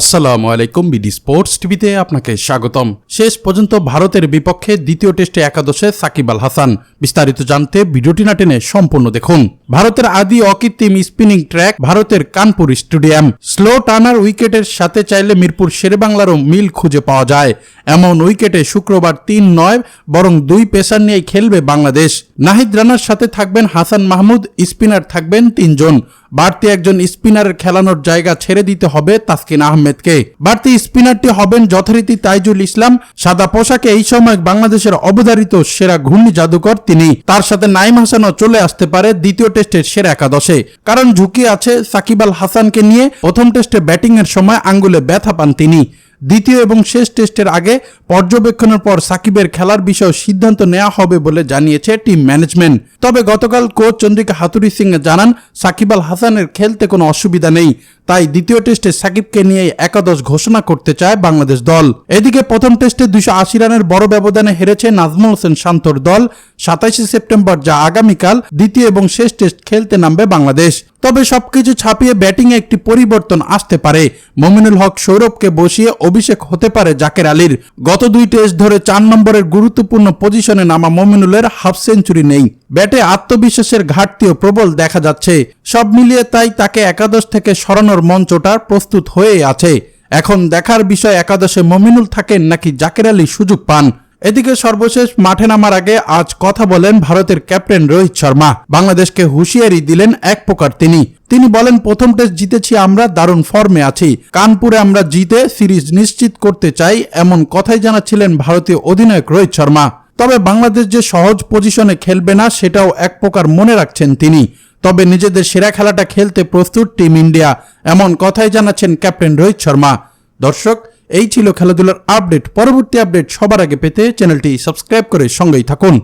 আসসালামু আলাইকুম BD sports টিভিতে আপনাকে স্বাগতম। শেষ পর্যন্ত ভারতের বিপক্ষে দ্বিতীয় টেস্টে একাদশে সাকিব আল হাসান। বিস্তারিত জানতে ভিডিওটি না টেনে সম্পূর্ণ দেখুন। ভারতের আদি অকৃত্রিম স্পিনিং ট্র্যাক ভারতের কানপুর স্টেডিয়াম। স্লো টানার উইকেটের সাথে চাইলে মিরপুর শেরেবাংলারও মিল খুঁজে পাওয়া যায়। এমন উইকেটে শুক্রবার তিন নয়, বরং দুই পেসার নিয়ে খেলবে বাংলাদেশ। নাহিদ রানার সাথে থাকবেন হাসান মাহমুদ, স্পিনার থাকবেন তিনজন। বাড়তি একজন স্পিনারের খেলানোর জায়গা ছেড়ে দিতে হবে তাসকিন আহমেদকে। বাড়তি স্পিনারটি হবেন যথারীতি তাইজুল ইসলাম। সাদা পোশাকে এই সময় বাংলাদেশের অবধারিত সেরা ঘূর্ণি জাদুকর তিনি। তার সাথে নাইম হাসানও চলে আসতে পারে দ্বিতীয় টেস্টের সেরা একাদশে। কারণ ঝুঁকি আছে সাকিব আল হাসানকে নিয়ে। প্রথম টেস্টে ব্যাটিংয়ের সময় আঙ্গুলে ব্যথা পান তিনি। দ্বিতীয় এবং শেষ টেস্টের আগে পর্যবেক্ষণের পর সাকিবের খেলার বিষয়ে সিদ্ধান্ত নেওয়া হবে বলে জানিয়েছে টিম ম্যানেজমেন্ট। তবে গতকাল কোচ চন্দ্রিকা হাতুরি সিং জানান, সাকিব আল হাসানের খেলতে কোনো অসুবিধা নেই। তাই দ্বিতীয় টেস্টে সাকিবকে নিয়ে একাদশ ঘোষণা করতে চায় বাংলাদেশ দল। এদিকে প্রথম টেস্টে দুশো আশি রানের বড় ব্যবধানে হেরেছে নাজমুল হোসেন শান্তর দল। সাতাইশে সেপ্টেম্বর যা আগামীকাল দ্বিতীয় এবং শেষ টেস্ট খেলতে নামবে বাংলাদেশ। তবে সবকিছু ছাপিয়ে ব্যাটিংয়ে একটি পরিবর্তন আসতে পারে। মমিনুল হক সৌরভকে বসিয়ে অভিষেক হতে পারে জাকের আলীর। গত দুই টেস্ট ধরে চার নম্বরের গুরুত্বপূর্ণ পজিশনে নামা মমিনুলের হাফ সেঞ্চুরি নেই। ব্যাটে আত্মবিশ্বাসের ঘাটতিও প্রবল দেখা যাচ্ছে। সব মিলিয়ে তাই তাকে একাদশ থেকে সরানোর মঞ্চটা প্রস্তুত হয়ে আছে। এখন দেখার বিষয় একাদশে মমিনুল থাকেন নাকি জাকের আলী সুযোগ পান? এদিকে সর্বশেষ মাঠে নামার আগে আজ কথা বলেন ভারতের ক্যাপ্টেন রোহিত শর্মা। বাংলাদেশকে হুঁশিয়ারি দিলেন এক প্রকার তিনি। তিনি বলেন, প্রথম টেস্ট জিতেছি আমরা, দারুণ ফর্মে আছি। কানপুরে আমরা জিতে সিরিজ নিশ্চিত করতে চাই, এমন কথাই জানাচ্ছিলেন ভারতীয় অধিনায়ক রোহিত শর্মা। তবে বাংলাদেশ যে সহজ পজিশনে খেলবে না, সেটাও এক প্রকার মনে রাখছেন তিনি। তবে নিজেদের সেরা খেলাটা খেলতে প্রস্তুত টিম ইন্ডিয়া, এমন কথাই জানাচ্ছেন ক্যাপ্টেন রোহিত শর্মা। দর্শক, এই ছিল খেলাধুলার আপডেট। পরবর্তী আপডেট সবার আগে পেতে চ্যানেলটি সাবস্ক্রাইব করে সঙ্গেই থাকুন।